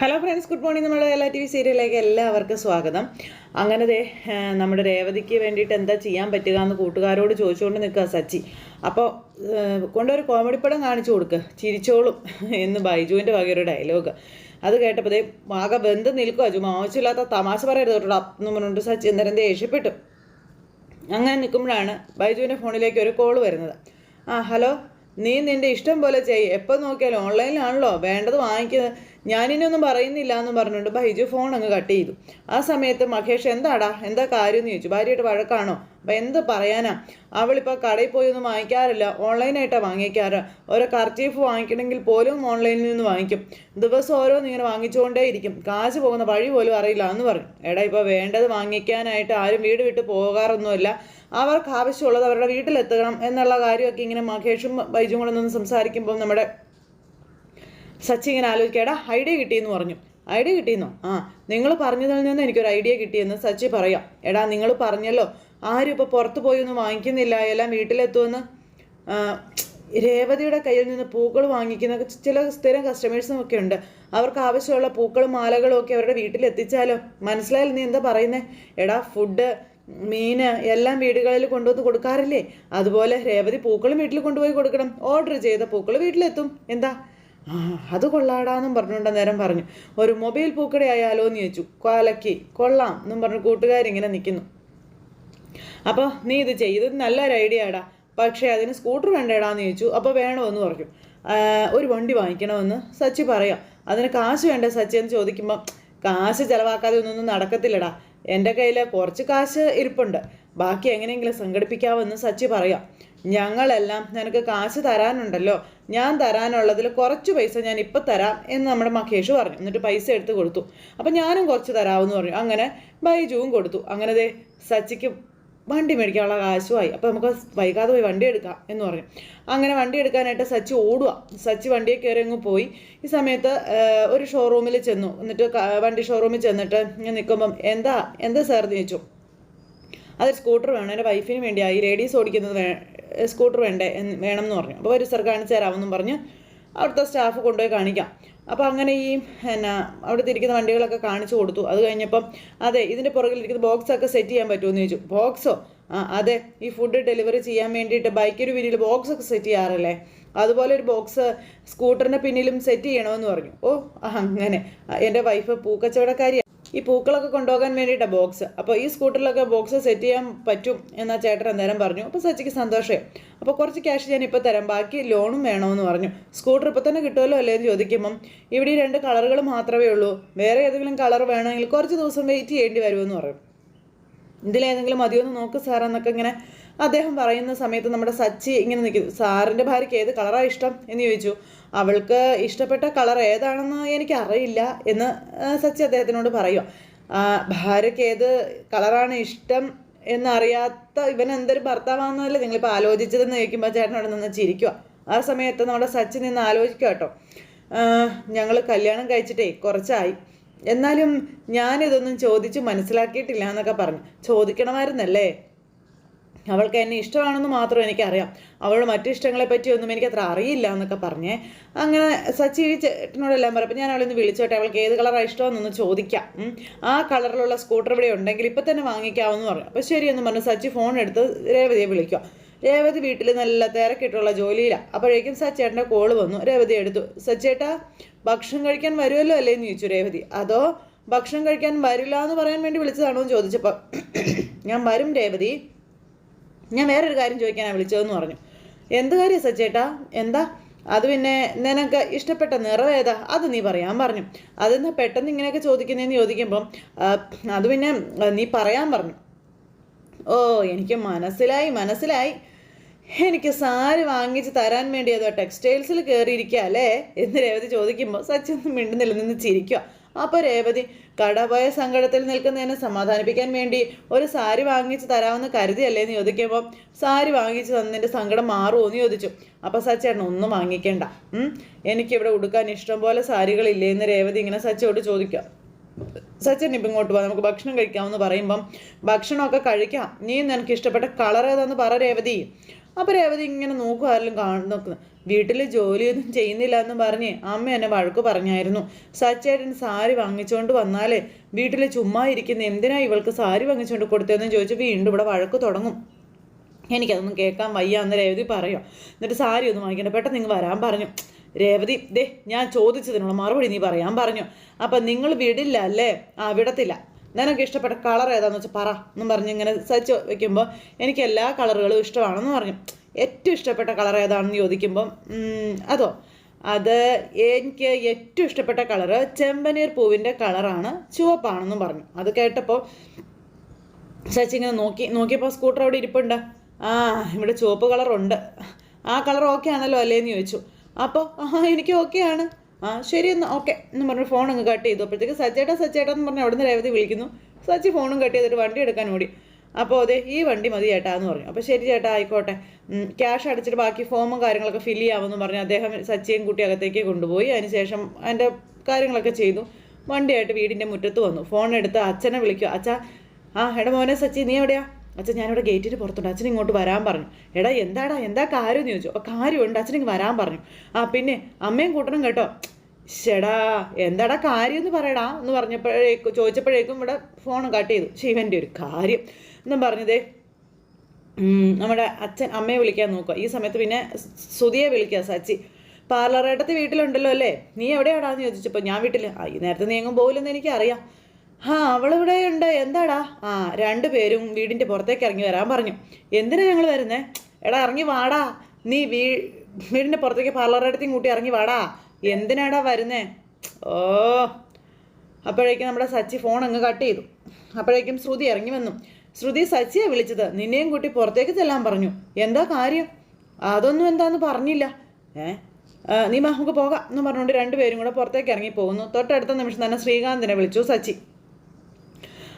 Hello friends good morning നമ്മൾ എല്ലാ T V സീരിയലിലേക്ക് എല്ലാവർക്കും സ്വാഗതം. അങ്ങനെ ദേ നമ്മുടെ രേവതിക്ക് വേണ്ടിയിട്ട് എന്താ ചെയ്യാൻ പറ്റുക എന്ന് കൂട്ടുകാരോട് ചോദിച്ചുകൊണ്ട് നിൽക്കുക സച്ചി. അപ്പോൾ കൊണ്ടൊരു കോമഡി പടം കാണിച്ചു കൊടുക്കുക ചിരിച്ചോളും എന്ന് ബൈജുവിന്റെ വകയൊരു ഡയലോഗ് അത് കേട്ടപ്പോൾ ദേ ആകെ ബന്ധം നിൽക്കുക ചുമ്മാ ആവശ്യമില്ലാത്ത തമാശ പറയരുത് കേട്ടോ. എന്ന് പറഞ്ഞിട്ട് സച്ചി അന്നേരം ദേഷ്യപ്പെട്ടു. അങ്ങനെ നിൽക്കുമ്പോഴാണ് ബൈജുവിന്റെ ഫോണിലേക്ക് ഒരു കോൾ വരുന്നത്. ആ ഹലോ നീ നിന്റെ ഇഷ്ടം പോലെ ചെയ്യ് എപ്പോൾ നോക്കിയാലും ഓൺലൈനിലാണല്ലോ വേണ്ടത് വാങ്ങിക്കുന്നത് ഞാനിനൊന്നും പറയുന്നില്ല എന്ന് പറഞ്ഞുകൊണ്ട് ബൈജു ഫോൺ അങ്ങ് കട്ട് ചെയ്തു. ആ സമയത്ത് മഹേഷ് എന്താടാ? എന്താ കാര്യം? എന്ന് ചോദിച്ചു. ഭാര്യയായിട്ട് വഴക്കാണോ? അപ്പം എന്ത് പറയാനാ? അവളിപ്പോൾ കടയിൽ പോയി ഒന്നും വാങ്ങിക്കാറില്ല. ഓൺലൈനായിട്ടാണ് വാങ്ങിക്കാറ്. ഓരോ കർച്ചീഫ് വാങ്ങിക്കണമെങ്കിൽ പോലും ഓൺലൈനിൽ നിന്ന് വാങ്ങിക്കും. ദിവസം ഓരോന്ന് ഇങ്ങനെ വാങ്ങിച്ചുകൊണ്ടേ ഇരിക്കും കാശ് പോകുന്ന വഴി പോലും അറിയില്ല എന്ന് പറഞ്ഞു. എടാ ഇപ്പോൾ വേണ്ടത് വാങ്ങിക്കാനായിട്ട് ആരും വീട് വിട്ട് പോകാറൊന്നുമില്ല. അവർക്ക് ആവശ്യമുള്ളത് അവരുടെ വീട്ടിലെത്തണം എന്നുള്ള കാര്യമൊക്കെ ഇങ്ങനെ മഹേഷും ബൈജും കൂടെ നിന്ന് സംസാരിക്കുമ്പോൾ നമ്മുടെ സച്ചി ഇങ്ങനെ ആലോചിക്കേടാ ഐഡിയ കിട്ടിയെന്ന് പറഞ്ഞു. ഐഡിയ കിട്ടിയെന്നോ? ആ നിങ്ങൾ പറഞ്ഞതിൽ നിന്ന് എനിക്കൊരു ഐഡിയ കിട്ടിയെന്ന് സച്ചി പറയാം. എടാ നിങ്ങൾ പറഞ്ഞല്ലോ. ആരും ഇപ്പോൾ പുറത്ത് പോയി ഒന്നും വാങ്ങിക്കുന്നില്ല. എല്ലാം വീട്ടിലെത്തുമെന്ന്. രേവതിയുടെ കയ്യിൽ നിന്ന് പൂക്കൾ വാങ്ങിക്കുന്ന ചില സ്ഥിരം കസ്റ്റമേഴ്സും ഒക്കെ ഉണ്ട്. അവർക്ക് ആവശ്യമുള്ള പൂക്കളും മാലകളും ഒക്കെ അവരുടെ വീട്ടിൽ എത്തിച്ചാലോ? മനസ്സിലായാലും നീ എന്താ പറയുന്നേ? എടാ ഫുഡ് മീന് എല്ലാം വീടുകളിൽ കൊണ്ടുവന്ന് കൊടുക്കാറില്ലേ? അതുപോലെ രേവതി പൂക്കളും വീട്ടിൽ കൊണ്ടുപോയി കൊടുക്കണം. ഓർഡർ ചെയ്ത പൂക്കൾ വീട്ടിലെത്തും. എന്താ? ആ അത് കൊള്ളാടാന്നും പറഞ്ഞുകൊണ്ട് നേരം പറഞ്ഞു. ഒരു മൊബൈൽ പൂക്കട ആയാലോ എന്ന് ചോദിച്ചു. കൊലക്കി കൊള്ളാം എന്നും പറഞ്ഞു കൂട്ടുകാരിങ്ങനെ നിൽക്കുന്നു അപ്പോൾ നീ ഇത് ചെയ്ത് നല്ലൊരു ഐഡിയ ആടാ. പക്ഷേ അതിന് സ്കൂട്ടർ വേണ്ടേടാന്ന് ചോദിച്ചു. അപ്പോൾ വേണമെന്ന് പറഞ്ഞു. ഒരു വണ്ടി വാങ്ങിക്കണമെന്ന് സച്ചി പറയാം. അതിന് കാശ് വേണ്ട സച്ചി എന്ന് ചോദിക്കുമ്പോൾ കാശ് ചിലവാക്കാതെ ഒന്നും നടക്കത്തില്ലടാ. എന്റെ കയ്യിൽ കുറച്ച് കാശ് ഇരിപ്പുണ്ട്. ബാക്കി എങ്ങനെയെങ്കിലും സംഘടിപ്പിക്കാമെന്ന് സച്ചി പറയാം. ഞങ്ങളെല്ലാം നിനക്ക് കാശ് തരാനുണ്ടല്ലോ. ഞാൻ തരാനുള്ളതിൽ കുറച്ച് പൈസ ഞാൻ ഇപ്പം തരാം എന്ന് നമ്മുടെ മഹേഷ് പറഞ്ഞു. എന്നിട്ട് പൈസ എടുത്ത് കൊടുത്തു. അപ്പം ഞാനും കുറച്ച് തരാമെന്ന് പറഞ്ഞു. അങ്ങനെ ബൈജുവും കൊടുത്തു. അങ്ങനെ ദേ സച്ചിക്ക് വണ്ടി മേടിക്കാനുള്ള കാശുമായി. അപ്പോൾ നമുക്ക് വൈകാതെ പോയി വണ്ടി എടുക്കാം എന്ന് പറഞ്ഞു. അങ്ങനെ വണ്ടി എടുക്കാനായിട്ട് സച്ചി ഓടുക സച്ചി വണ്ടിയെ കയറി അങ്ങ് പോയി. ഈ സമയത്ത് ഒരു ഷോറൂമിൽ ചെന്നു. എന്നിട്ട് വണ്ടി ഷോറൂമിൽ ചെന്നിട്ട് ഞാൻ നിൽക്കുമ്പം എന്താ? എന്താ സാർ ചോദിച്ചു. അതൊരു സ്കൂട്ടർ വേണം എന്റെ വൈഫിന് വേണ്ടിയായി ലേഡീസ് ഓടിക്കുന്നത് വേ സ്കൂട്ടർ വേണ്ടേ വേണം എന്ന് പറഞ്ഞു. അപ്പോൾ ഒരു സാർ കാണിച്ചു തരാമെന്നും പറഞ്ഞ് അവിടുത്തെ സ്റ്റാഫ് കൊണ്ടുപോയി കാണിക്കാം. അപ്പോൾ അങ്ങനെ ഈ എന്നാ അവിടെ തിരിക്കുന്ന വണ്ടികളൊക്കെ കാണിച്ചു കൊടുത്തു. അത് കഴിഞ്ഞപ്പം അതെ ഇതിന്റെ പുറകിലിരിക്കുന്ന ബോക്സൊക്കെ സെറ്റ് ചെയ്യാൻ പറ്റുമെന്ന് ചോദിച്ചു. ബോക്സോ? ആ അതെ ഈ ഫുഡ് ഡെലിവറി ചെയ്യാൻ വേണ്ടിയിട്ട് ബൈക്കിന് പിന്നിൽ ബോക്സൊക്കെ സെറ്റ് ചെയ്യാറല്ലേ? അതുപോലെ ഒരു ബോക്സ് സ്കൂട്ടറിന്റെ പിന്നിലും സെറ്റ് ചെയ്യണമെന്ന് പറഞ്ഞു. ഓ അങ്ങനെ. എന്റെ വൈഫ് പൂക്കച്ചവടക്കാരിയാണ് ഈ പൂക്കളൊക്കെ കൊണ്ടുപോകാൻ വേണ്ടിയിട്ടാണ് ബോക്സ്. അപ്പോൾ ഈ സ്കൂട്ടറിലൊക്കെ ബോക്സ് സെറ്റ് ചെയ്യാൻ പറ്റും എന്നാ ചേട്ടൻ അന്നേരം പറഞ്ഞു. അപ്പോൾ സച്ചിക്ക് സന്തോഷമായി അപ്പോൾ കുറച്ച് ക്യാഷ് ഞാൻ ഇപ്പോൾ തരാം. ബാക്കി ലോണും വേണമെന്ന് പറഞ്ഞു. സ്കൂട്ടർ ഇപ്പോൾ തന്നെ കിട്ടുമല്ലോ അല്ലേ എന്ന് ചോദിക്കുമ്പം ഇവിടെ രണ്ട് കളറുകൾ മാത്രമേ ഉള്ളൂ. വേറെ ഏതെങ്കിലും കളർ വേണമെങ്കിൽ കുറച്ച് ദിവസം വെയിറ്റ് ചെയ്യേണ്ടി വരുമെന്ന് പറയും. ഇതിലേതെങ്കിലും മതിയോ എന്ന് നോക്ക് സാറെന്നൊക്കെ ഇങ്ങനെ അദ്ദേഹം പറയുന്ന സമയത്ത് നമ്മുടെ സച്ചി ഇങ്ങനെ നിൽക്കും സാറിന്റെ ഭാര്യയ്ക്ക് ഏത് കളറാണ് ഇഷ്ടം? എന്ന് ചോദിച്ചു. അവൾക്ക് ഇഷ്ടപ്പെട്ട കളർ ഏതാണെന്ന് എനിക്കറിയില്ല എന്ന് സച്ചി അദ്ദേഹത്തിനോട് പറയുക ഭാര്യയ്ക്ക് ഏത് കളറാണ് ഇഷ്ടം എന്നറിയാത്ത ഇവൻ എന്തൊരു ഭർത്താവാണെന്നല്ലേ നിങ്ങളിപ്പോൾ ആലോചിച്ചതെന്ന് ചോദിക്കുമ്പോൾ ചേട്ടനോട് നിന്ന് ചിരിക്കുക ആ സമയത്ത് നമ്മുടെ സച്ചി നിന്ന് ആലോചിക്കുക കേട്ടോ. ഞങ്ങൾ കല്യാണം കഴിച്ചിട്ടേ കുറച്ചായി. എന്നാലും ഞാനിതൊന്നും ചോദിച്ച് മനസ്സിലാക്കിയിട്ടില്ല എന്നൊക്കെ പറഞ്ഞു. ചോദിക്കണമായിരുന്നല്ലേ? അവൾക്ക് എന്നെ ഇഷ്ടമാണെന്ന് മാത്രം എനിക്കറിയാം. അവളുടെ മറ്റു ഇഷ്ടങ്ങളെ പറ്റിയൊന്നും എനിക്കത്ര അറിയില്ല എന്നൊക്കെ പറഞ്ഞേ അങ്ങനെ സച്ചി ചേട്ടനോടെല്ലാം പറയും. ഞാൻ അവളെ ഒന്ന് വിളിച്ചോട്ടെ അവൾക്ക് ഏത് കളറാണ് ഇഷ്ടമെന്നൊന്ന് ചോദിക്കാം. ആ കളറിലുള്ള സ്കൂട്ടർ ഇവിടെ ഉണ്ടെങ്കിൽ ഇപ്പം തന്നെ വാങ്ങിക്കാമെന്ന് പറഞ്ഞു അപ്പോൾ ശരിയെന്ന് പറഞ്ഞു സച്ചി ഫോൺ എടുത്ത് രേവതിയെ വിളിക്കുക. രേവതി വീട്ടിൽ നല്ല തിരക്കിട്ടുള്ള ജോലിയിലാണ് അപ്പോഴേക്കും സച്ചേട്ടന്റെ കോൾ വന്നു. രേവതി എടുത്തു. സച്ചേട്ടാ ഭക്ഷണം കഴിക്കാൻ വരുമല്ലോ അല്ലേ? എന്ന് ചോദിച്ചു രേവതി. അതോ ഭക്ഷണം കഴിക്കാൻ വരില്ല എന്ന് പറയാൻ വേണ്ടി വിളിച്ചതാണോ? എന്ന് ചോദിച്ചപ്പോൾ ഞാൻ വരും രേവതി. ഞാൻ വേറൊരു കാര്യം ചോദിക്കാനാണ് വിളിച്ചതെന്ന് പറഞ്ഞു. എന്ത് കാര്യം സച്ചേട്ടാ? എന്താ? അത് പിന്നെ നിനക്ക് ഇഷ്ടപ്പെട്ട നിറം ഏതാ? അത് നീ പറയാൻ പറഞ്ഞു. അതെന്നാ പെട്ടെന്ന് ഇങ്ങനെയൊക്കെ ചോദിക്കുന്നതെന്ന് ചോദിക്കുമ്പം അത് പിന്നെ നീ പറയാൻ പറഞ്ഞു. ഓ എനിക്ക് മനസ്സിലായി മനസ്സിലായി. എനിക്ക് സാരി വാങ്ങിച്ച് തരാൻ വേണ്ടി ഏതോ ടെക്സ്റ്റൈൽസിൽ കയറിയിരിക്കുക അല്ലേ? എന്ന് രേവതി ചോദിക്കുമ്പോൾ സച്ചിൻ മിണ്ടുന്നില്ല നിന്ന് ചിരിക്കുക അപ്പോൾ രേവതി കടപോയ സങ്കടത്തിൽ നിൽക്കുന്നതിനെ സമാധാനിപ്പിക്കാൻ വേണ്ടി ഒരു സാരി വാങ്ങിച്ച് തരാമെന്ന് കരുതിയല്ലേ എന്ന് ചോദിക്കുമ്പോൾ സാരി വാങ്ങിച്ച് തന്നതിന്റെ സങ്കടം മാറുമോ എന്ന് ചോദിച്ചു. അപ്പോൾ സച്ചേട്ടൻ ഒന്നും വാങ്ങിക്കേണ്ട? എനിക്കിവിടെ ഉടുക്കാൻ ഇഷ്ടം പോലെ സാരികളില്ലേ? എന്ന് രേവതി ഇങ്ങനെ സച്ചയോട് ചോദിക്കുക. സച്ചിൻ ഇപ്പം ഇങ്ങോട്ട് പോവാം നമുക്ക് ഭക്ഷണം കഴിക്കാമെന്ന് പറയുമ്പം ഭക്ഷണമൊക്കെ കഴിക്കാം. നീ നിനക്ക് ഇഷ്ടപ്പെട്ട കളർ ഏതാന്ന് പറ രേവതി. അപ്പോൾ രേവതി ഇങ്ങനെ നോക്കും ആരെങ്കിലും കാണു നോക്കുന്നു വീട്ടിൽ ജോലിയൊന്നും ചെയ്യുന്നില്ല എന്ന് പറഞ്ഞ് അമ്മ എന്നെ വഴക്ക് പറഞ്ഞായിരുന്നു. സച്ചേട്ടൻ സാരി വാങ്ങിച്ചുകൊണ്ട് വന്നാലേ വീട്ടിൽ ചുമ്മാ ഇരിക്കുന്ന എന്തിനാ ഇവൾക്ക് സാരി വാങ്ങിച്ചുകൊണ്ട് കൊടുത്തതെന്ന് ചോദിച്ച് വീണ്ടും ഇവിടെ വഴക്ക് തുടങ്ങും. എനിക്കതൊന്നും കേൾക്കാൻ വയ്യ എന്ന് രേവതി പറയും. എന്നിട്ട് സാരി ഒന്നും വാങ്ങിക്കണ്ട പെട്ടെന്ന് നിങ്ങൾ വരാൻ പറഞ്ഞു. രേവതി ദേ ഞാൻ ചോദിച്ചതിനുള്ള മറുപടി നീ പറയാൻ പറഞ്ഞു. അപ്പം നിങ്ങൾ വിടില്ല അല്ലേ? ആ വിടത്തില്ല. നിനക്ക് ഇഷ്ടപ്പെട്ട കളർ ഏതാന്ന് വെച്ചാൽ പറ എന്നും പറഞ്ഞ് ഇങ്ങനെ സെർച്ച് വെക്കുമ്പോൾ എനിക്ക് എല്ലാ കളറുകളും ഇഷ്ടമാണെന്ന് പറഞ്ഞു. ഏറ്റവും ഇഷ്ടപ്പെട്ട കളർ ഏതാണെന്ന് ചോദിക്കുമ്പം അതോ. അത് എനിക്ക് ഏറ്റവും ഇഷ്ടപ്പെട്ട കളറ് ചെമ്പനീർ പൂവിന്റെ കളറാണ് ചുവപ്പാണെന്നും പറഞ്ഞു. അത് കേട്ടപ്പോൾ ചേച്ചി ഇങ്ങനെ നോക്കി നോക്കിയപ്പോൾ സ്കൂട്ടർ അവിടെ ഇരിപ്പുണ്ട്. ആ ഇവിടെ ചുവപ്പ് കളറുണ്ട് ആ കളർ ഓക്കെ ആണല്ലോ അല്ലേന്ന് ചോദിച്ചു. അപ്പോൾ ആ എനിക്ക് ഓക്കെ ആണ്. ആ ശരി എന്നാൽ ഓക്കെ. എന്ന് പറഞ്ഞ് അങ്ങ് കട്ട് ചെയ്തു. അപ്പോഴത്തേക്ക് സജ്ജേട്ടാ സജ്ജേട്ടാ എന്ന് പറഞ്ഞ് അവിടുന്ന് രേവതി വിളിക്കുന്നു. സച്ചി ഫോണും കട്ട് ചെയ്തിട്ട് വണ്ടി എടുക്കാൻ ഓടി. അപ്പോൾ അതെ ഈ വണ്ടി മതി ചേട്ടാ എന്ന് പറഞ്ഞു. അപ്പോൾ ശരി ചേട്ടാ ആയിക്കോട്ടെ. ക്യാഷ് അടച്ചിട്ട് ബാക്കി ഫോമും കാര്യങ്ങളൊക്കെ ഫില്ല് ചെയ്യാമെന്ന് പറഞ്ഞ് അദ്ദേഹം സച്ചിയും കുട്ടി അകത്തേക്ക് കൊണ്ടുപോയി. അതിനുശേഷം അതിന്റെ കാര്യങ്ങളൊക്കെ ചെയ്തു. വണ്ടിയായിട്ട് വീടിന്റെ മുറ്റത്ത് വന്നു. ഫോൺ എടുത്ത് അച്ഛനെ വിളിക്കുക. അച്ഛാ ആ എടാ മോനെ സച്ചി നീ എവിടെയാ? അച്ഛൻ ഞാനിവിടെ ഗേറ്റിന് പുറത്തുണ്ട്. അച്ഛൻ ഇങ്ങോട്ട് വരാൻ പറഞ്ഞു. എടാ എന്താടാ എന്താ കാര്യം എന്ന് ചോദിച്ചു. അപ്പോൾ കാര്യമുണ്ട്. ഇങ്ങ് വരാൻ പറഞ്ഞു. ആ പിന്നെ അമ്മയും കൂട്ടണം കേട്ടോ. ചേടാ എന്താടാ കാര്യം എന്ന് പറയടാ എന്ന് പറഞ്ഞപ്പോഴേക്കും ചോദിച്ചപ്പോഴേക്കും ഇവിടെ ഫോൺ കട്ട് ചെയ്തു. ശിവന്റെ ഒരു കാര്യം. എന്നും പറഞ്ഞതേ നമ്മുടെ അച്ഛൻ അമ്മയെ വിളിക്കാൻ നോക്കുക. ഈ സമയത്ത് പിന്നെ സുതിയെ വിളിക്കുക സച്ചി. പാർലറേട്ടത്തെ വീട്ടിലുണ്ടല്ലോ അല്ലേ? നീ എവിടെയാടാന്ന് ചോദിച്ചപ്പോൾ ഞാൻ വീട്ടിൽ ഈ നേരത്തെ നീ എങ്ങും പോകില്ലെന്ന് എനിക്കറിയാം. ആ അവളിവിടെ ഉണ്ട് എന്താടാ? ആ രണ്ടുപേരും വീടിന്റെ പുറത്തേക്ക് ഇറങ്ങി വരാൻ പറഞ്ഞു. എന്തിനാ ഞങ്ങൾ വരുന്നേ? എടാ ഇറങ്ങി വാടാ. നീ വീ വീടിന്റെ പുറത്തേക്ക് പാർലറുടെ അടുത്തും കൂട്ടി ഇറങ്ങി വാടാ. എന്തിനാടാ വരുന്നേ? ഓ അപ്പോഴേക്കും നമ്മുടെ സച്ചി ഫോൺ അങ്ങ് കട്ട് ചെയ്തു. അപ്പോഴേക്കും ശ്രുതി ഇറങ്ങി വന്നു. ശ്രുതി സച്ചിയെ വിളിച്ചത്. നിന്നെയും കൂട്ടി പുറത്തേക്ക് ചെല്ലാൻ പറഞ്ഞു. എന്താ കാര്യം? അതൊന്നും എന്താന്ന് പറഞ്ഞില്ല. ഏ? നീ നമുക്ക് പോകാം എന്ന് പറഞ്ഞുകൊണ്ട് രണ്ടുപേരും കൂടെ പുറത്തേക്ക് ഇറങ്ങി പോകുന്നു. തൊട്ടടുത്ത നിമിഷം തന്നെ ശ്രീകാന്തിനെ വിളിച്ചു സച്ചി.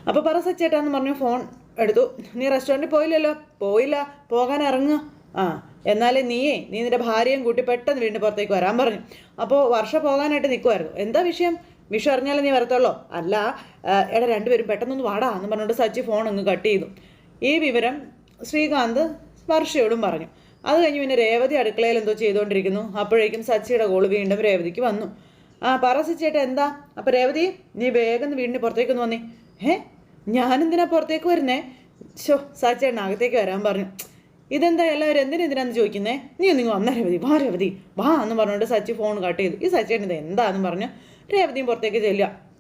അപ്പോൾ പറ സച്ചേട്ടാന്ന് പറഞ്ഞു ഫോൺ എടുത്തു. നീ റെസ്റ്റോറന്റിൽ പോയില്ലല്ലോ? പോയില്ല. പോകാൻ ഇറങ്ങുക ആ എന്നാലേ നീയേ നീ നിന്റെ ഭാര്യയും കൂട്ടി പെട്ടെന്ന് വീടിന്റെ പുറത്തേക്ക് വരാൻ പറഞ്ഞു. അപ്പോൾ വർഷ പോകാനായിട്ട് നിൽക്കുമായിരുന്നു എന്താ വിഷയം? വിഷു അറിഞ്ഞാലേ നീ വരത്തുള്ളോ. അല്ല എടാ രണ്ടുപേരും പെട്ടെന്നൊന്ന് വാടാ. എന്ന് പറഞ്ഞുകൊണ്ട് സച്ചി ഫോൺ അങ്ങ് കട്ട് ചെയ്തു. ഈ വിവരം ശ്രീകാന്ത് വർഷയോടും പറഞ്ഞു. അത് കഴിഞ്ഞ് പിന്നെ രേവതി അടുക്കളയിൽ എന്തോ ചെയ്തുകൊണ്ടിരിക്കുന്നു. അപ്പോഴേക്കും സച്ചിയുടെ കോൾ വീണ്ടും രേവതിക്ക് വന്നു. ആ പറ സച്ചിയേട്ടാ എന്താ? അപ്പോൾ രേവതി നീ വേഗം വീടിന് പുറത്തേക്കൊന്ന് വന്നേ. ഏ ഞാനെന്തിനാ പുറത്തേക്ക് വരുന്നേ? ഷോ സാച്ചേട്ടൻ അകത്തേക്ക് വരാൻ പറഞ്ഞു. ഇതെന്താ എല്ലാവരും എന്തിനാ എന്തിനാന്ന് ചോദിക്കുന്നേ? നീ ഒന്നിങ്ങ് വന്ന രേവതി വാ രേവതി വാ എന്ന് പറഞ്ഞുകൊണ്ട് സച്ചി ഫോൺ കട്ട് ചെയ്തു. ഈ സച്ചേട്ടൻ ഇത് എന്താന്ന് പറഞ്ഞു രേവതിയും പുറത്തേക്ക് ചെല്ലുക.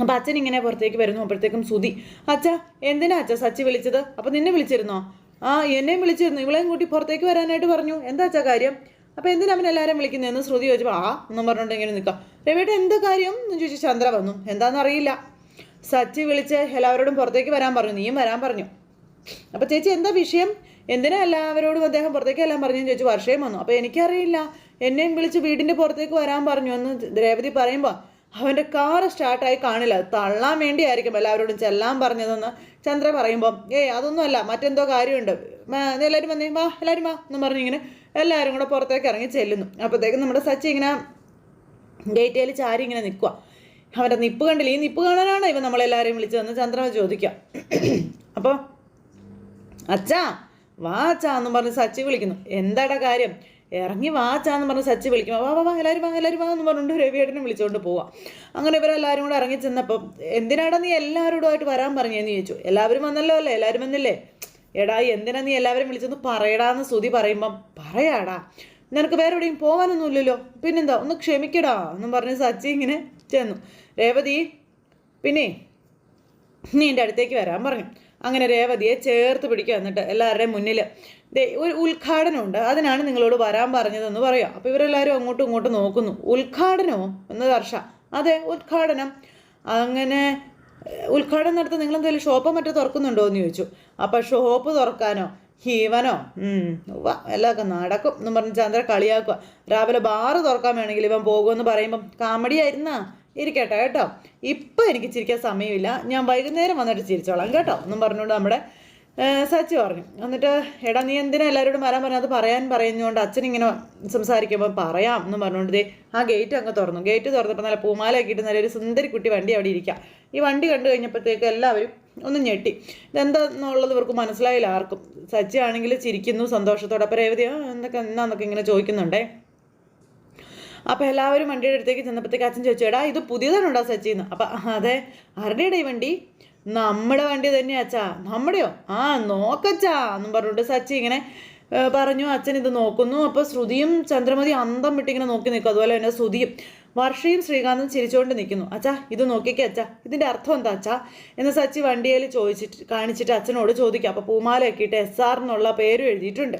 അപ്പം അച്ഛൻ ഇങ്ങനെ പുറത്തേക്ക് വരുന്നു. അപ്പോഴത്തേക്കും സുതി അച്ഛ എന്തിനാ അച്ഛ സച്ചി വിളിച്ചത്? അപ്പം നിന്നെ വിളിച്ചിരുന്നോ? ആ എന്നെയും വിളിച്ചിരുന്നു. ഇവളെയും കൂട്ടി പുറത്തേക്ക് വരാനായിട്ട് പറഞ്ഞു. എന്താ അച്ഛാ കാര്യം? അപ്പം എന്തിനാ അവൻ എല്ലാവരും വിളിക്കുന്നതെന്ന് ശ്രുതി ചോദിച്ചപ്പോൾ ആ എന്നും പറഞ്ഞുകൊണ്ട് ഇങ്ങനെ നിൽക്കാം രവിയുടെ എന്താ കാര്യം? എന്ന് ചോദിച്ചു ചന്ദ്ര വന്നു. എന്താണെന്നറിയില്ല സച്ചി വിളിച്ച് എല്ലാവരോടും പുറത്തേക്ക് വരാൻ പറഞ്ഞു. നീയും വരാൻ പറഞ്ഞു. അപ്പോൾ ചേച്ചി എന്താ വിഷയം? എന്തിനാ എല്ലാവരോടും അദ്ദേഹം പുറത്തേക്ക് എല്ലാം പറഞ്ഞു? ചോദിച്ചു വർഷയും വന്നു. അപ്പോൾ എനിക്കറിയില്ല. എന്നെയും വിളിച്ച് വീടിന്റെ പുറത്തേക്ക് വരാൻ പറഞ്ഞു എന്ന് രേവതി പറയുമ്പോൾ അവന്റെ കാർ സ്റ്റാർട്ടായി കാണില്ല. തള്ളാൻ വേണ്ടിയായിരിക്കും എല്ലാവരോടും ചെല്ലാൻ പറഞ്ഞതെന്ന് ചന്ദ്ര പറയുമ്പോൾ ഏയ് അതൊന്നുമല്ല. മറ്റെന്തോ കാര്യമുണ്ട്. എല്ലാവരും വന്നേ. വാ എല്ലാവരും വാ എന്ന് പറഞ്ഞ് ഇങ്ങനെ എല്ലാവരും കൂടെ പുറത്തേക്ക് ഇറങ്ങി ചെല്ലുന്നു. അപ്പോഴത്തേക്കും നമ്മുടെ സച്ചി ഇങ്ങനെ ഗേറ്റേൽ ചാരി ഇങ്ങനെ നിൽക്കുക അവന്റെ നിപ്പ് കണ്ടില്ല? ഈ നിപ്പ് കാണാനാണ് ഇവ നമ്മളെല്ലാവരെയും വിളിച്ചതെന്ന് ചന്ദ്രമ ചോദിക്കുക അപ്പോൾ അച്ഛാ വാ എന്നും പറഞ്ഞ് സച്ചി വിളിക്കുന്നു. എന്താടാ കാര്യം? ഇറങ്ങി വാ അച്ഛാ എന്ന് പറഞ്ഞ് സച്ചി വിളിക്കും വാ വാ വാ എല്ലാവരും വാ എല്ലാവരും വാ എന്ന് പറഞ്ഞുകൊണ്ട് രവിയേട്ടനെ വിളിച്ചുകൊണ്ട് പോവാം. അങ്ങനെ ഇവരെല്ലാവരും കൂടെ ഇറങ്ങി ചെന്നപ്പം എന്തിനാടാ നീ എല്ലാവരോടുമായിട്ട് വരാൻ പറഞ്ഞു എന്ന് ചോദിച്ചു. എല്ലാവരും വന്നല്ലോ അല്ലേ? എല്ലാവരും വന്നില്ലേ? എടാ എന്തിനാ നീ എല്ലാവരും വിളിച്ചൊന്ന് പറയടാന്ന് സ്തുതി പറയുമ്പം പറയാടാ. നിനക്ക് വേറെ എവിടെയും പോകാനൊന്നുമില്ലല്ലോ പിന്നെന്താ? ഒന്ന് ക്ഷമിക്കടാ എന്നും പറഞ്ഞ് സച്ചി ഇങ്ങനെ ചെന്നു രേവതി പിന്നെ നീ എന്റെ അടുത്തേക്ക് വരാൻ പറഞ്ഞു. അങ്ങനെ രേവതിയെ ചേർത്ത് പിടിക്കുക എന്നിട്ട് എല്ലാവരുടെയും മുന്നിൽ ഒരു ഉദ്ഘാടനമുണ്ട്. അതിനാണ് നിങ്ങളോട് വരാൻ പറഞ്ഞതെന്ന് പറയാം അപ്പോൾ ഇവരെല്ലാവരും അങ്ങോട്ടും ഇങ്ങോട്ടും നോക്കുന്നു. ഉദ്ഘാടനമോ? എന്ന് ദർശ അതെ ഉദ്ഘാടനം. അങ്ങനെ ഉദ്ഘാടനം നടത്തി നിങ്ങൾ എന്തെങ്കിലും ഷോപ്പ് മറ്റോ തുറക്കുന്നുണ്ടോ എന്ന് ചോദിച്ചു. അപ്പോൾ ഷോപ്പ് തുറക്കാനോ? ഹീവനോ? ഉവ്വ എല്ലാമൊക്കെ നടക്കും എന്ന് പറഞ്ഞ് ചന്ദ്ര കളിയാക്കുക. രാവിലെ ബാറ് തുറക്കാൻ വേണമെങ്കിൽ ഇവൻ പോകുമെന്ന് പറയുമ്പം കാമഡി ആയിരുന്നാ? ഇരിക്കട്ടെ കേട്ടോ. ഇപ്പം എനിക്ക് ചിരിക്കാൻ സമയമില്ല. ഞാൻ വൈകുന്നേരം വന്നിട്ട് ചിരിച്ചോളാം കേട്ടോ. എന്നും പറഞ്ഞുകൊണ്ട് നമ്മുടെ സച്ചി പറഞ്ഞു. എന്നിട്ട് എടാ നീ എന്തിനാ എല്ലാവരോടും വരാൻ പറഞ്ഞു അത് പറയാൻ പറയുന്നതുകൊണ്ട് അച്ഛൻ ഇങ്ങനെ സംസാരിക്കുമ്പോൾ പറയാം എന്ന് പറഞ്ഞുകൊണ്ട് ദേ ആ ഗേറ്റ് അങ്ങ് തുറന്നു. ഗേറ്റ് തുറന്നപ്പോൾ നല്ല പൂമാലയൊക്കെ നല്ല നല്ലൊരു സുന്ദരി കുട്ടി വണ്ടി അവിടെ ഇരിക്കാം. ഈ വണ്ടി കണ്ടു കഴിഞ്ഞപ്പോഴത്തേക്ക് എല്ലാവരും ഒന്ന് ഞെട്ടി. ഇതെന്താന്നുള്ളത് ഇവർക്ക് മനസ്സിലായില്ല ആർക്കും. സച്ചി ആണെങ്കിൽ ചിരിക്കുന്നു സന്തോഷത്തോടെ. അപ്പോൾ രേവതി "ആ, എന്തൊക്കെ എന്നാന്നൊക്കെ ഇങ്ങനെ ചോദിക്കുന്നുണ്ടേ? അപ്പോൾ എല്ലാവരും വണ്ടിയുടെ അടുത്തേക്ക് ചെന്നപ്പോഴത്തേക്ക് അച്ഛൻ ചോദിച്ചു എടാ ഇത് പുതിയതാണോടാ സച്ചിന്ന്? അപ്പം അതെ ആരുടെയുടെ ഈ വണ്ടി? നമ്മുടെ വണ്ടി തന്നെയാ അച്ഛാ നമ്മുടെയോ? ആ നോക്കച്ചാ എന്നും പറഞ്ഞിട്ട് സച്ചി ഇങ്ങനെ പറഞ്ഞു അച്ഛൻ ഇത് നോക്കുന്നു. അപ്പോൾ ശ്രുതിയും ചന്ദ്രമതി അന്തം വിട്ടിങ്ങനെ നോക്കി നിൽക്കും. അതുപോലെ തന്നെ ശ്രുതിയും വർഷയും ശ്രീകാന്തും ചിരിച്ചുകൊണ്ട് നിൽക്കുന്നു. അച്ഛാ ഇത് നോക്കിക്കേ അച്ഛാ ഇതിന്റെ അർത്ഥം എന്താ അച്ഛാ? എന്ന് സച്ചി വണ്ടിയിൽ ചോദിച്ചിട്ട് കാണിച്ചിട്ട് അച്ഛനോട് ചോദിക്കുക അപ്പോൾ പൂമാലയൊക്കെ ഇട്ട് എസ് ആർ എന്നുള്ള പേരും എഴുതിയിട്ടുണ്ട്.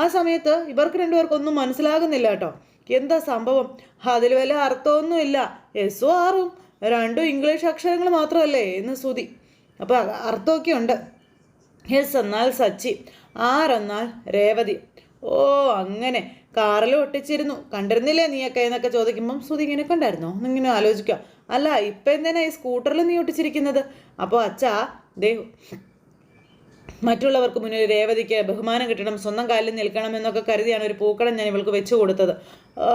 ആ സമയത്ത് ഇവർക്ക് രണ്ടുപേർക്കൊന്നും മനസ്സിലാകുന്നില്ല കേട്ടോ. എന്താ സംഭവം? അതിൽ വല്ല അർത്ഥമൊന്നുമില്ല. എസും ആറും രണ്ടും ഇംഗ്ലീഷ് അക്ഷരങ്ങൾ മാത്രമല്ലേ എന്ന് ശ്രുതി അപ്പോൾ അർത്ഥമൊക്കെ ഉണ്ട്. എസ് എന്നാൽ സച്ചി ആറെന്നാൽ രേവതി. ഓ അങ്ങനെ കാറിൽ ഒട്ടിച്ചിരുന്നു. കണ്ടിരുന്നില്ലേ നീയൊക്കെ എന്നൊക്കെ ചോദിക്കുമ്പം ശ്രുതി ഇങ്ങനെ കണ്ടായിരുന്നോ? എന്നിങ്ങനെ ആലോചിക്കുക. അല്ല ഇപ്പം എന്തിനാ ഈ സ്കൂട്ടറിൽ നീ ഒട്ടിച്ചിരിക്കുന്നത്? അപ്പോൾ അച്ഛാ ദേ മറ്റുള്ളവർക്ക് മുന്നിൽ രേവതിക്ക് ബഹുമാനം കിട്ടണം സ്വന്തം കാലിൽ നിൽക്കണം എന്നൊക്കെ കരുതിയാണ് ഒരു പൂക്കടം ഞാൻ ഇവൾക്ക് വെച്ചു കൊടുത്തത്. ഓ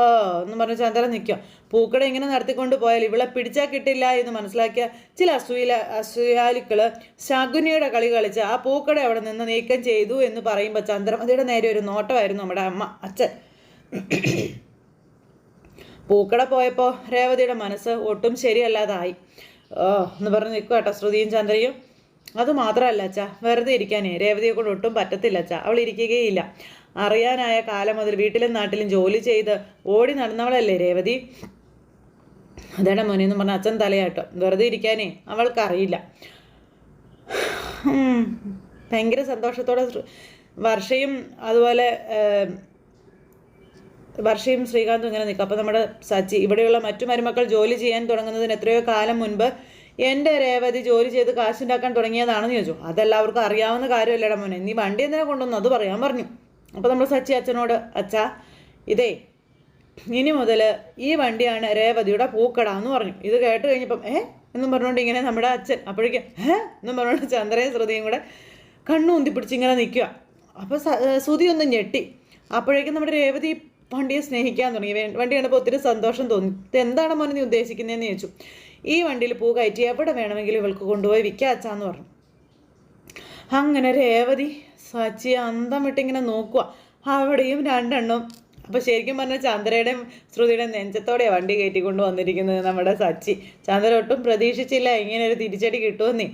എന്ന് പറഞ്ഞ് ചന്ദ്രൻ നിൽക്കുക. പൂക്കടം ഇങ്ങനെ നടത്തിക്കൊണ്ട് പോയാൽ ഇവളെ പിടിച്ചാൽ കിട്ടില്ല എന്ന് മനസ്സിലാക്കിയ ചില അസൂയില അസൂയാലുക്കൾ ശകുനിയുടെ കളി കളിച്ച് ആ പൂക്കട അവിടെ നിന്ന് നീക്കം ചെയ്തു എന്ന് പറയുമ്പോൾ ചന്ദ്രമതിയുടെ നേരെ ഒരു നോട്ടമായിരുന്നു നമ്മുടെ അമ്മ അച്ഛൻ. പൂക്കട പോയപ്പോൾ രേവതിയുടെ മനസ്സ് ഒട്ടും ശരിയല്ലാതായി. ഓ എന്ന് പറഞ്ഞ് നിൽക്കുക കേട്ടോ ശ്രുതിയും ചന്ദ്രയും. അത് മാത്രമല്ല അച്ഛാ വെറുതെ ഇരിക്കാനേ രേവതിയെ കൊണ്ട് ഒട്ടും പറ്റത്തില്ല അച്ഛ അവൾ ഇരിക്കുകയില്ല. അറിയാനായ കാലം മുതൽ വീട്ടിലും നാട്ടിലും ജോലി ചെയ്ത് ഓടി നടന്നവളല്ലേ രേവതി? അതേടാ മോനെ എന്ന് പറഞ്ഞ അച്ഛൻ തലയാട്ടോ. വെറുതെ ഇരിക്കാനേ അവൾക്കറിയില്ല. ഭയങ്കര സന്തോഷത്തോടെ വർഷയും അതുപോലെ വർഷയും ശ്രീകാന്തും ഇങ്ങനെ നിൽക്കും. അപ്പോൾ നമ്മുടെ സച്ചി ഇവിടെയുള്ള മറ്റു മരുമക്കൾ ജോലി ചെയ്യാൻ തുടങ്ങുന്നതിന് എത്രയോ കാലം മുൻപ് എന്റെ രേവതി ജോലി ചെയ്ത് കാശുണ്ടാക്കാൻ തുടങ്ങിയതാണെന്ന് ചോദിച്ചു. അതെല്ലാവർക്കും അറിയാവുന്ന കാര്യമല്ലേടാ മോനെ? നീ വണ്ടി എന്തിനാ കൊണ്ടുവന്നു? അത് പറയാൻ പറഞ്ഞു. അപ്പോൾ നമ്മൾ സച്ചി അച്ഛനോട് അച്ഛാ ഇതേ ഇനി മുതൽ ഈ വണ്ടിയാണ് രേവതിയുടെ പൂക്കട എന്ന് പറഞ്ഞു. ഇത് കേട്ട് കഴിഞ്ഞപ്പം ഏ? എന്നും പറഞ്ഞുകൊണ്ട് ഇങ്ങനെ നമ്മുടെ അച്ഛൻ അപ്പോഴേക്കും ഏ എന്നും പറഞ്ഞുകൊണ്ട് ചന്ദ്രയും ശ്രുതിയും കൂടെ കണ്ണുന്തിപ്പിടിച്ച് ഇങ്ങനെ നിൽക്കുക അപ്പോൾ ശ്രുതി ഒന്ന് ഞെട്ടി. അപ്പോഴേക്കും നമ്മുടെ രേവതി വണ്ടിയെ സ്നേഹിക്കാൻ തുടങ്ങി. വണ്ടി കണ്ടപ്പോൾ ഒത്തിരി സന്തോഷം തോന്നി. എന്താണ് മോനെ നീ ഉദ്ദേശിക്കുന്നതെന്ന് ചോദിച്ചു. ഈ വണ്ടിയിൽ പൂ കയറ്റി എവിടെ വേണമെങ്കിലും ഇവൾക്ക് കൊണ്ടുപോയി വിൽക്കാച്ചാന്ന് പറഞ്ഞു. അങ്ങനെ രേവതി സച്ചി അന്തം വിട്ടിങ്ങനെ നോക്കുക അവിടെയും രണ്ടെണ്ണം. അപ്പോൾ ശരിക്കും പറഞ്ഞാൽ ചന്ദ്രയുടെയും ശ്രുതിയുടെയും നെഞ്ചത്തോടെയാണ് വണ്ടി കയറ്റിക്കൊണ്ട് വന്നിരിക്കുന്നത് നമ്മുടെ സച്ചി. ചന്ദ്ര ഒട്ടും പ്രതീക്ഷിച്ചില്ല ഇങ്ങനെ ഒരു തിരിച്ചടി കിട്ടുമെന്നേ.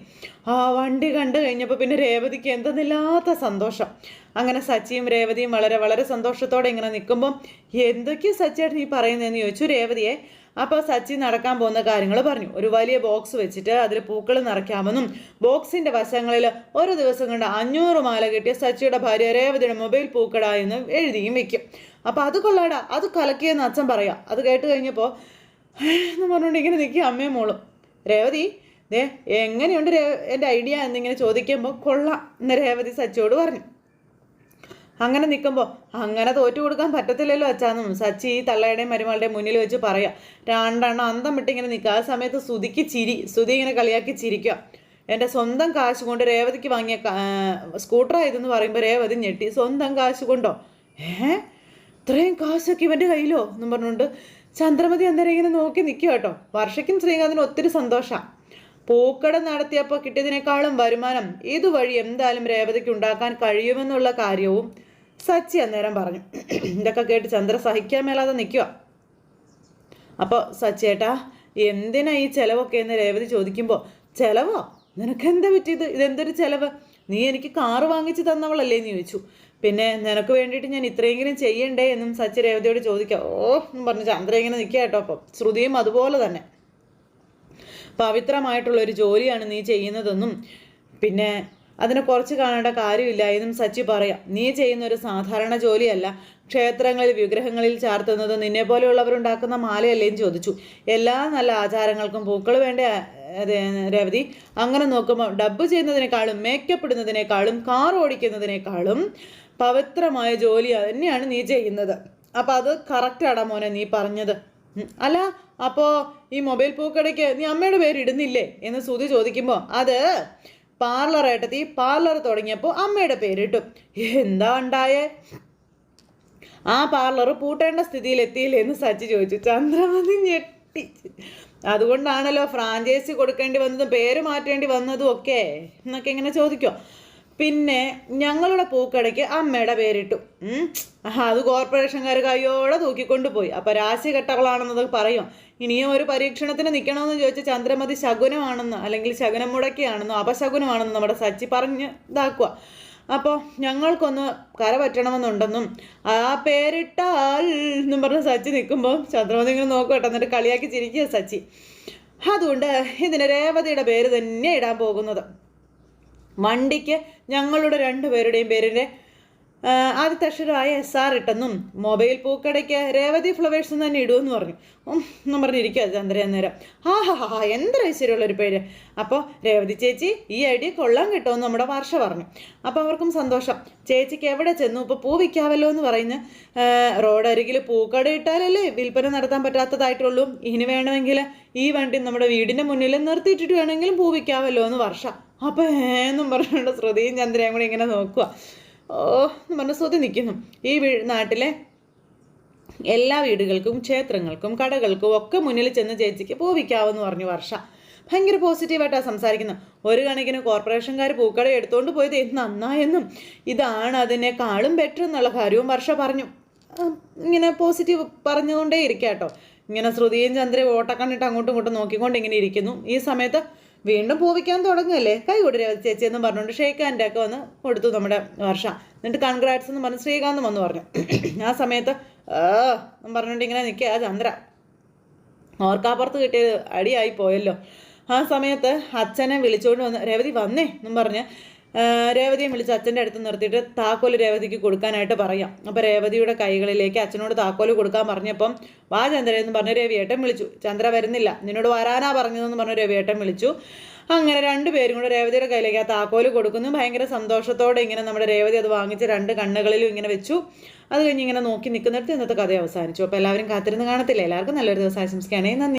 ആ വണ്ടി കണ്ടു കഴിഞ്ഞപ്പോൾ പിന്നെ രേവതിക്ക് എന്തെന്നില്ലാത്ത സന്തോഷം. അങ്ങനെ സച്ചിയും രേവതിയും വളരെ വളരെ സന്തോഷത്തോടെ ഇങ്ങനെ നിൽക്കുമ്പം എന്തൊക്കെയോ സച്ചിയായിട്ട് നീ പറയുന്നതെന്ന് ചോദിച്ചു. രേവതിയെ അപ്പോൾ സച്ചി നടക്കാൻ പോകുന്ന കാര്യങ്ങൾ പറഞ്ഞു. ഒരു വലിയ ബോക്സ് വെച്ചിട്ട് അതിൽ പൂക്കൾ നിറയ്ക്കാമെന്നും ബോക്സിന്റെ വശങ്ങളിൽ ഒരു ദിവസം കൊണ്ട് അഞ്ഞൂറ് മാല കിട്ടിയ സച്ചിയുടെ ഭാര്യ രേവതിയുടെ മൊബൈൽ പൂക്കട എന്ന് എഴുതിയും വെക്കും. അപ്പോൾ അത് കൊള്ളാടാ. അത് കലക്കിയെന്ന് അച്ഛൻ പറയാം. അത് കേട്ട് കഴിഞ്ഞപ്പോൾ എന്ന് പറഞ്ഞുകൊണ്ട് ഇങ്ങനെ നിൽക്കുക അമ്മയും മോളും. രേവതി ദേ എങ്ങനെയുണ്ട് എന്റെ ഐഡിയ? എന്നിങ്ങനെ ചോദിക്കുമ്പോൾ കൊള്ളാം എന്ന് രേവതി സച്ചിയോട് പറഞ്ഞു. അങ്ങനെ നിൽക്കുമ്പോൾ അങ്ങനെ തോറ്റു കൊടുക്കാൻ പറ്റത്തില്ലല്ലോ അച്ഛാന്നും സച്ചി ഈ തള്ളയുടെയും മരുമകളുടെയും മുന്നിൽ വെച്ച് പറയാം. രണ്ടെണ്ണം അന്തം വിട്ടിങ്ങനെ നിൽക്കുക ആ സമയത്ത് സുതിക്ക് ചിരി സുതി ഇങ്ങനെ കളിയാക്കി ചിരിക്കുക എന്റെ സ്വന്തം കാശ് കൊണ്ട് രേവതിക്ക് വാങ്ങിയ സ്കൂട്ടർ സ്കൂട്ടറായതെന്ന് പറയുമ്പോൾ രേവതി ഞെട്ടി. സ്വന്തം കാശ് കൊണ്ടോ? ഏ? ഇത്രയും കാശൊക്കെ ഇവന്റെ കയ്യിലോ? എന്നും പറഞ്ഞുകൊണ്ട് ചന്ദ്രമതി അന്നേരം ഇങ്ങനെ നോക്കി നിൽക്കുക കേട്ടോ. വർഷയ്ക്കും ശ്രീകാന്തിനും ഒത്തിരി സന്തോഷമാണ് പൂക്കട നടത്തിയപ്പോൾ കിട്ടിയതിനേക്കാളും വരുമാനം ഇതുവഴി എന്തായാലും രേവതിക്ക് ഉണ്ടാക്കാൻ കഴിയുമെന്നുള്ള കാര്യവും സച്ചി അന്നേരം പറഞ്ഞു. ഇതൊക്കെ കേട്ട് ചന്ദ്ര സഹിക്കാൻ മേലാതെ നിൽക്കുക അപ്പോൾ സച്ചേട്ടാ എന്തിനാ ഈ ചിലവൊക്കെ എന്ന് രേവതി ചോദിക്കുമ്പോൾ ചിലവോ? നിനക്ക് എന്താ പറ്റിയത്? ഇതെന്തൊരു ചിലവ്? നീ എനിക്ക് കാറ് വാങ്ങിച്ചു തന്നവളല്ലേ? എന്ന് ചോദിച്ചു. പിന്നെ നിനക്ക് വേണ്ടിയിട്ട് ഞാൻ ഇത്രയെങ്കിലും ചെയ്യണ്ടേ? എന്നും സച്ചി രേവതിയോട് ചോദിക്കാം. ഓ എന്ന് പറഞ്ഞ് ചന്ദ്ര ഇങ്ങനെ നിൽക്കുക കേട്ടോ അപ്പം. ശ്രുതിയും അതുപോലെ തന്നെ. പവിത്രമായിട്ടുള്ള ഒരു ജോലിയാണ് നീ ചെയ്യുന്നതെന്നും പിന്നെ അതിനെ കുറച്ച് കാണേണ്ട കാര്യമില്ല എന്നും സച്ചി പറയാം. നീ ചെയ്യുന്ന ഒരു സാധാരണ ജോലിയല്ല. ക്ഷേത്രങ്ങളിൽ വിഗ്രഹങ്ങളിൽ ചാർത്തുന്നത് നിന്നെ പോലെയുള്ളവരുണ്ടാക്കുന്ന മാലയല്ലേ എന്ന് ചോദിച്ചു. എല്ലാ നല്ല ആചാരങ്ങൾക്കും പൂക്കൾ വേണ്ട രവതി. അങ്ങനെ നോക്കുമ്പോൾ ഡബ്ബ് ചെയ്യുന്നതിനേക്കാളും മേക്കപ്പ് ഇടുന്നതിനേക്കാളും കാർ ഓടിക്കുന്നതിനേക്കാളും പവിത്രമായ ജോലി തന്നെയാണ് നീ ചെയ്യുന്നത്. അപ്പോൾ അത് കറക്റ്റാടാ മോനെ നീ പറഞ്ഞത്. അല്ല അപ്പോൾ ഈ മൊബൈൽ പൂക്കടയ്ക്ക് നീ അമ്മയുടെ പേര് ഇടുന്നില്ലേ എന്ന് സുതി ചോദിക്കുമ്പോൾ അത് പാർലർ ഏട്ടത്തി പാർലർ തുടങ്ങിയപ്പോൾ അമ്മയുടെ പേരിട്ടു. എന്താ ഉണ്ടായേ? ആ പാർലർ പൂട്ടേണ്ട സ്ഥിതിയിൽ എത്തിയില്ലേ എന്ന് സച്ചി ചോദിച്ചു. ചന്ദ്രമതി ഞെട്ടി. അതുകൊണ്ടാണല്ലോ ഫ്രാഞ്ചൈസി കൊടുക്കേണ്ടി വന്നതും പേര് മാറ്റേണ്ടി വന്നതും ഒക്കെ. എന്നൊക്കെ ഇങ്ങനെ ചോദിക്കോ പിന്നെ ഞങ്ങളുടെ പൂക്കടയ്ക്ക് അമ്മയുടെ പേരിട്ടു. അത് കോർപ്പറേഷൻകാർ കയ്യോടെ തൂക്കിക്കൊണ്ടുപോയി. അപ്പം രാശികെട്ടകളാണെന്നത് പറയും. ഇനിയും ഒരു പരീക്ഷണത്തിന് നിൽക്കണമെന്ന് ചോദിച്ചാൽ ചന്ദ്രമതി ശകുനമാണെന്ന് അല്ലെങ്കിൽ ശകുനം മുടക്കിയാണെന്നോ അപശകുനമാണെന്ന് നമ്മുടെ സച്ചി പറഞ്ഞ് ഇതാക്കുക അപ്പോൾ ഞങ്ങൾക്കൊന്ന് കര പറ്റണമെന്നുണ്ടെന്നും ആ പേരിട്ടാൽ എന്നും പറഞ്ഞ് സച്ചി നിൽക്കുമ്പോൾ ചന്ദ്രമതി ഇങ്ങനെ നോക്കട്ടെ എന്നിട്ട് കളിയാക്കി ചിരിക്കുക സച്ചി. അതുകൊണ്ട് ഇതിന് രേവതിയുടെ പേര് തന്നെ ഇടാൻ പോകുന്നത്. വണ്ടിക്ക് ഞങ്ങളുടെ രണ്ടുപേരുടെയും പേരിന്റെ ആദ്യത്തെ അക്ഷരമായ എസ് ആർ ഇട്ടെന്നും മൊബൈൽ പൂക്കടയ്ക്ക് രേവതി ഫ്ലവേഴ്സ് തന്നെ ഇടുമെന്ന് പറഞ്ഞു. ഒന്നും പറഞ്ഞിരിക്കുക ചന്ദ്ര അന്നേരം. ആ ഹാ ഹാ എന്തൊരു ഐശ്വര്യമുള്ളൊരു പേര്. അപ്പോൾ രേവതി ചേച്ചി ഈ ഐഡിയ കൊള്ളാൻ കിട്ടുമെന്ന് നമ്മുടെ വർഷ പറഞ്ഞു. അപ്പോൾ അവർക്കും സന്തോഷം. ചേച്ചിക്ക് എവിടെ ചെന്നു? ഇപ്പോൾ പൂ വിൽക്കാമല്ലോ എന്ന് പറയുന്ന. റോഡരികിൽ പൂക്കട ഇട്ടാലല്ലേ വിൽപ്പന നടത്താൻ പറ്റാത്തതായിട്ടുള്ളൂ. ഇനി വേണമെങ്കിൽ ഈ വണ്ടി നമ്മുടെ വീടിന്റെ മുന്നിൽ നിർത്തിയിട്ടിട്ട് വേണമെങ്കിലും പൂ വിൽക്കാമല്ലോ എന്ന് വർഷ. അപ്പോൾ ഏന്നും പറഞ്ഞുകൊണ്ട് ശ്രുതിയും ചന്ദ്രയും കൂടി ഇങ്ങനെ നോക്കുക ഓ എന്ന് പറഞ്ഞ ശ്രുതി നിൽക്കുന്നു ഈ നാട്ടിലെ എല്ലാ വീടുകൾക്കും ക്ഷേത്രങ്ങൾക്കും കടകൾക്കും ഒക്കെ മുന്നിൽ ചെന്ന് ചേച്ചിക്ക് പൂവിക്കാവെന്ന് പറഞ്ഞു വർഷ. ഭയങ്കര പോസിറ്റീവായിട്ടാണ് സംസാരിക്കുന്നത് ഒരു കണക്കിന് കോർപ്പറേഷൻകാർ പൂക്കട എടുത്തുകൊണ്ട് പോയത് നന്നായെന്നും ഇതാണ് അതിനേക്കാളും ബെറ്റർ എന്നുള്ള കാര്യവും വർഷ പറഞ്ഞു. ഇങ്ങനെ പോസിറ്റീവ് പറഞ്ഞുകൊണ്ടേ ഇരിക്കുക കേട്ടോ ഇങ്ങനെ ശ്രുതിയും ചന്ദ്രയും ഓട്ടക്കണ്ണിട്ട് അങ്ങോട്ടും ഇങ്ങോട്ടും നോക്കിക്കൊണ്ട് ഇങ്ങനെ ഇരിക്കുന്നു. ഈ സമയത്ത് വീണ്ടും പൂവിക്കാൻ തുടങ്ങുകയല്ലേ കൈ കൊടുരേ ചേച്ചി എന്ന് പറഞ്ഞുകൊണ്ട് ഹാൻഡ് ഒക്കെ വന്ന് കൊടുത്തു നമ്മുടെ വർഷ. എന്നിട്ട് കൺഗ്രാറ്റ്സ് എന്ന് പറഞ്ഞ് ശ്രീകാന്ത് വന്ന് പറഞ്ഞു. ആ സമയത്ത് ആ എന്ന് പറഞ്ഞുകൊണ്ട് ഇങ്ങനെ നിൽക്കുക ചന്ദ്ര. ഓർക്കാപ്പുറത്ത് കിട്ടിയത് അടിയായി പോയല്ലോ. ആ സമയത്ത് അച്ഛനെ വിളിച്ചുകൊണ്ട് വന്ന് രവതി വന്നേ എന്നും പറഞ്ഞ് ആ, രേവതിയെ വിളിച്ച് അച്ഛന്റെ അടുത്ത് നിർത്തിയിട്ട് താക്കോൽ രേവതിക്ക് കൊടുക്കാനായിട്ട് പറയാം. അപ്പോൾ രേവതിയുടെ കൈകളിലേക്ക് അച്ഛനോട് താക്കോൽ കൊടുക്കാൻ പറഞ്ഞപ്പം വാ ചന്ദ്ര എന്ന് പറഞ്ഞ് രവിയേട്ടൻ വിളിച്ചു. ചന്ദ്ര വരുന്നില്ല. നിന്നോട് വരാനാ പറഞ്ഞതെന്ന് പറഞ്ഞ് രവിയേട്ടൻ വിളിച്ചു. അങ്ങനെ രണ്ടുപേരും കൂടെ രേവതിയുടെ കയ്യിലേക്ക് ആ താക്കോൽ കൊടുക്കുന്നു. ഭയങ്കര സന്തോഷത്തോടെ ഇങ്ങനെ നമ്മുടെ രേവതി അത് വാങ്ങിച്ച് രണ്ട് കണ്ണുകളിലും ഇങ്ങനെ വെച്ചു. അത് കഴിഞ്ഞ് ഇങ്ങനെ നോക്കി നിൽക്കുന്നിടത്ത് ഇന്നത്തെ കഥ അവസാനിച്ചു. അപ്പോൾ എല്ലാവരും കാത്തിരുന്ന് കാണത്തില്ല? എല്ലാവർക്കും നല്ലൊരു ദിവസം ആശംസിക്കുകയാണെങ്കിൽ നന്ദി.